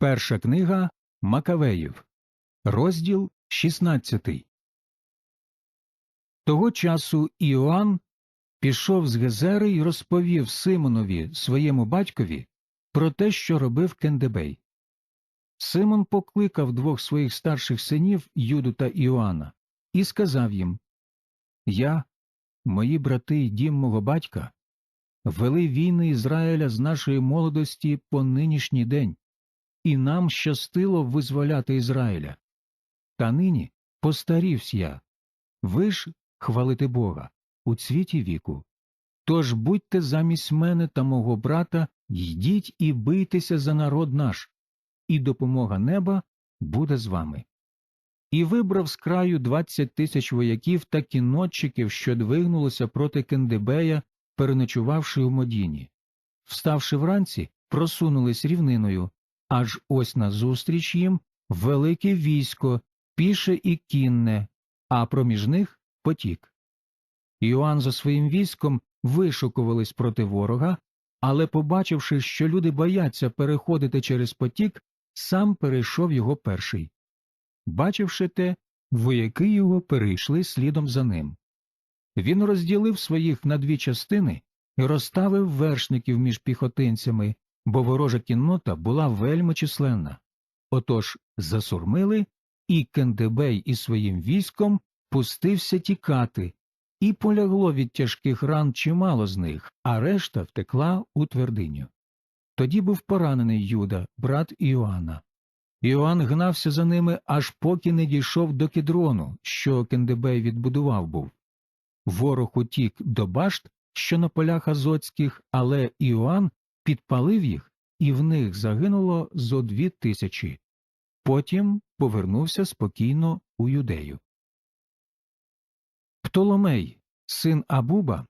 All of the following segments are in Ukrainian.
Перша книга Макавеїв, розділ 16. Того часу Іоанн пішов з Гезери і розповів Симонові, своєму батькові, про те, що робив Кендебей. Симон покликав двох своїх старших синів Юду та Іоанна і сказав їм Я, мої брати і дім мого батька, вели війни Ізраїля з нашої молодості по нинішній день, і нам щастило визволяти Ізраїля. Та нині постарівсь я. Ви ж, хвалити Бога, у цвіті віку. Тож будьте замість мене та мого брата, йдіть і бийтеся за народ наш, і допомога неба буде з вами. І вибрав з краю двадцять тисяч вояків та кінотчиків, що двигнулися проти Кендебея, переночувавши у Модіні. Вставши вранці, просунулись рівниною, аж ось назустріч їм велике військо, піше і кінне, а проміж них потік. Іоанн за своїм військом вишукувались проти ворога, але, побачивши, що люди бояться переходити через потік, сам перейшов його перший. Бачивши те, вояки його перейшли слідом за ним. Він розділив своїх на дві частини і розставив вершників між піхотинцями, бо ворожа кіннота була вельми численна. Отож засурмили, і Кендебей із своїм військом пустився тікати, і полягло від тяжких ран чимало з них, а решта втекла у твердиню. Тоді був поранений Юда, брат Іоанна. Іоанн гнався за ними, аж поки не дійшов до кедрону, що Кендебей відбудував був. Ворог утік до башт, що на полях азоцьких, але Іоанн підпалив їх, і в них загинуло зо дві тисячі. Потім повернувся спокійно у юдею. Птоломей, син Абуба,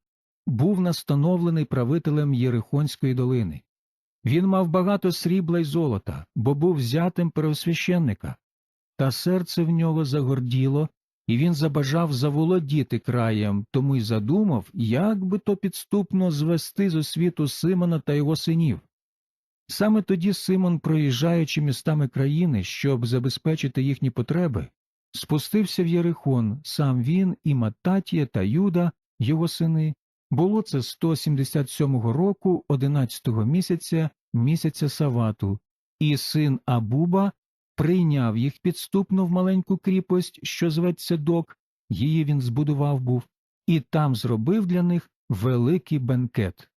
був настановлений правителем Єрихонської долини. Він мав багато срібла й золота, бо був зятем первосвященника. Та серце в нього загорділо, і він забажав заволодіти краєм, тому й задумав, як би то підступно звести з освіту Симона та його синів. Саме тоді Симон, проїжджаючи містами країни, щоб забезпечити їхні потреби, спустився в Єрихон, сам він і Мататія та Юда, його сини. Було це 177-го року 11-го місяця місяця Савату, і син Абуба прийняв їх підступно в маленьку кріпость, що зветься Док, її він збудував був, і там зробив для них великий бенкет.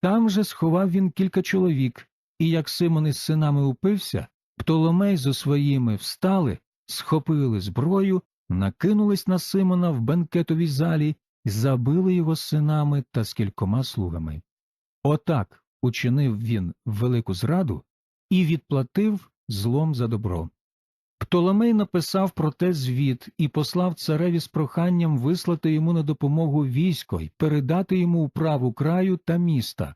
Там же сховав він кілька чоловік, і як Симон із синами упився, Птоломей зо своїми встали, схопили зброю, накинулись на Симона в бенкетовій залі забили його синами та з кількома слугами. Отак учинив він велику зраду і відплатив злом за добро. Птоломей написав про те звіт і послав цареві з проханням вислати йому на допомогу військо й передати йому управу краю та міста.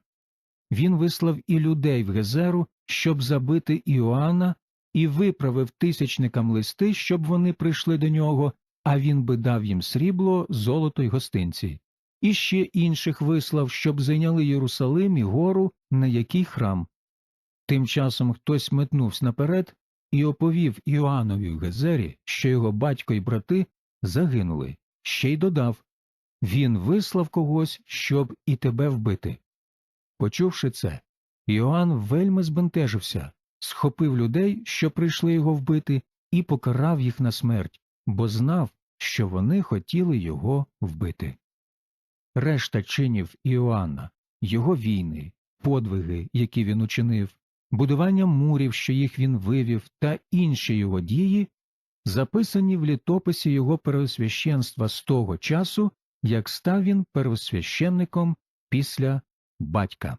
Він вислав і людей в Гезеру, щоб забити Іоанна, і виправив тисячникам листи, щоб вони прийшли до нього, а він би дав їм срібло, золото й гостинці. І ще інших вислав, щоб зайняли Єрусалим і гору, на який храм. Тим часом хтось метнувся наперед і оповів Іоаннові в Гезері, що його батько і брати загинули, ще й додав він вислав когось, щоб і тебе вбити. Почувши це, Іоанн вельми збентежився, схопив людей, що прийшли його вбити, і покарав їх на смерть, бо знав, що вони хотіли його вбити. Решта чинів Іоанна, його війни, подвиги, які він учинив, будування мурів, що їх він вивів, та інші його дії, записані в літописі його первосвященства з того часу, як став він первосвященником після батька.